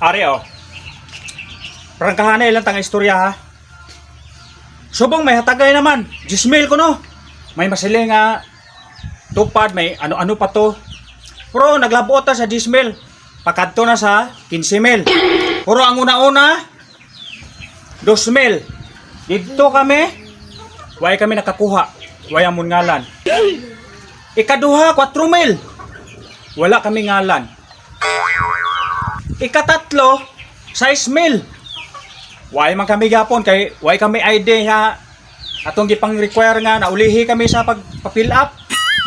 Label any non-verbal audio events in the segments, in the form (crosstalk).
Ari oh. Prangkahan na ilang tanga istorya ha. Subong may hatagay naman. Gismail ko no. May masili nga tupad, may ano-ano pa to. Pero naglabot sa Gismail. Pakadto na sa 15 mil. Pero ang una-una, 2 mil. Dito kami, way kami nakakuha. Way amon ngalan. Ikaduha, 4 mil. Wala kami ngalan. Ikatatlo, 6 mil. Way man kami gapon kay way kami ID ha atong gipang require nga naulihi kami sa pag fill up.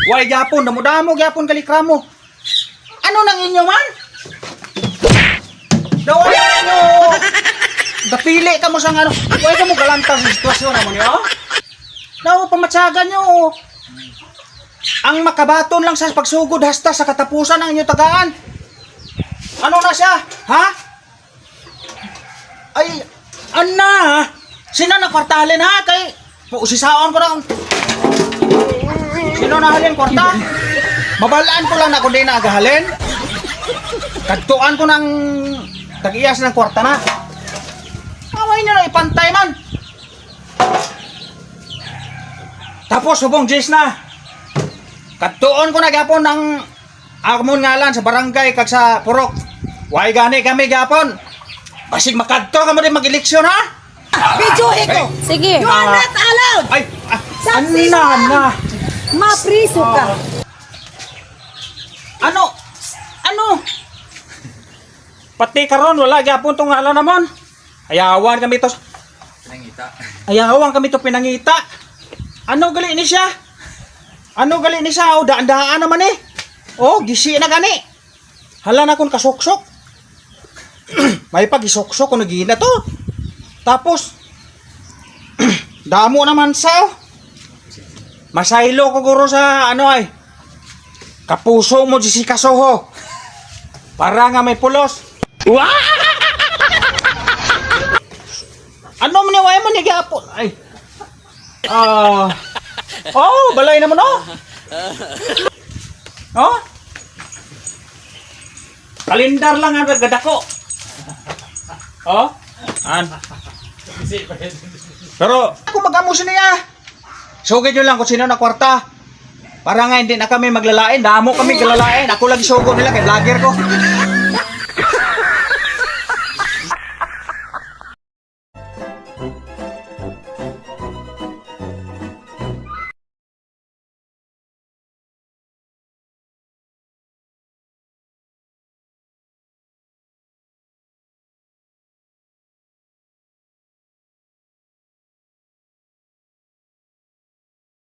Way gapon damo-damo gapon kalikramo. Ano nang inyo man? Daw ano inyo? Dapili ka mo sa ano. Way ka mo galanta sa sitwasyon mo niyo. Daw pamatsagan nyo. Ang makabaton lang sa pagsugod hasta sa katapusan ng inyong tagaan. Ano na siya? Ha? Ay, ana! Sino na kwartalin ha? Kay, usisaon ko lang. Sino na halin kwarta? Mabalaan ko lang na kung di na agahalin. Kadtuan ko ng tag-iyas ng kwarta na. Away nyo na ipantay man. Tapos subong Jis na. Kadtuon ko na gapon ng amon ngalan sa barangay kag sa purok. Way gani kami gapon. Basig makadto ka mo din mag-eleksyon ha? Videohe ko! Sige. You are not allowed! Ay, ah, Saksi ana ka. na. Mapriso ka! Ano? Ano? Pati karon wala gyapon tong ngalan namon. Ayawan kami to. Pinangita. Ayawan kami to pinangita. Ano gali ni siya? Ano gali ni siya? O daan-daan naman eh. Oh, gisi na gani. Hala na kon kasuksok. (clears throat) May pag-isuksok ko nagina to. Tapos (clears throat) damo naman sa Masaylo ko guro sa ano ay Kapuso mo si Kasoho. Para nga may pulos. (laughs) ano man yung mo ni Gapon? Ay. Ah. oh, balay naman oh. Oh? Kalendar lang ang nagdadako. Oh? An. (laughs) Pero ako mag-amusin niya. Sugid nyo lang kung sino na kwarta. Para nga hindi na kami maglalain. Damo kami galalain. Ako lagi sugo nila kay vlogger ko.